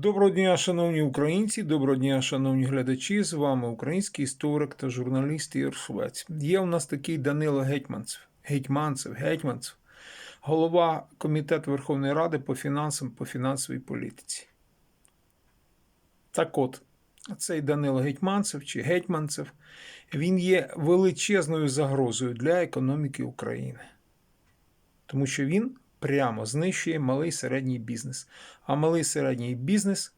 Доброго дня, шановні українці, доброго дня, шановні глядачі. З вами український історик та журналіст Ігор Швець. Є у нас такий Данило Гетьманцев, Гетьманцев, Гетьманцев, голова Комітету Верховної Ради по фінансам, по фінансовій політиці. Так от, цей Данило Гетьманцев чи Гетьманцев, він є величезною загрозою для економіки України. Тому що він прямо знищує малий середній бізнес. А малий середній бізнес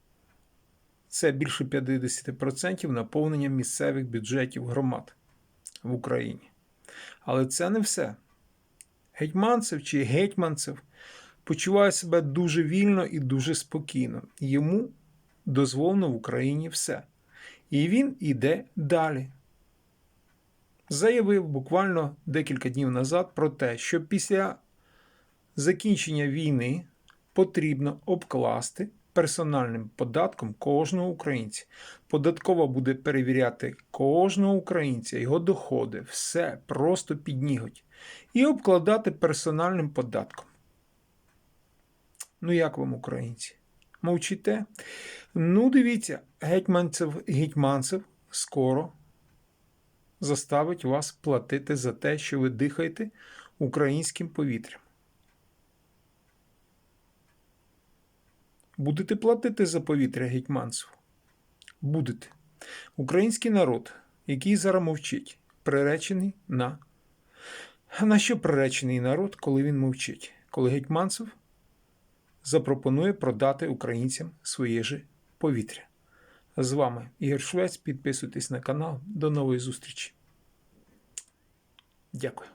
це більше 50% наповнення місцевих бюджетів громад в Україні. Але це не все. Гетьманцев чи гетьманцев почуває себе дуже вільно і дуже спокійно. Йому дозволено в Україні все. І він іде далі. Заявив буквально декілька днів назад про те, що після закінчення війни потрібно обкласти персональним податком кожного українця. Податкова буде перевіряти кожного українця, його доходи, все просто під ніготь. І обкладати персональним податком. Ну, як вам, українці? Мовчите? Ну, дивіться, гетьманцев, гетьманцев скоро заставить вас платити за те, що ви дихаєте українським повітрям. Будете платити за повітря гетьманцеву? Будете. Український народ, який зараз мовчить, приречений на. На що приречений народ, коли він мовчить? Коли гетьманцев запропонує продати українцям своє же повітря. З вами Ігор Швець. Підписуйтесь на канал. До нової зустрічі. Дякую.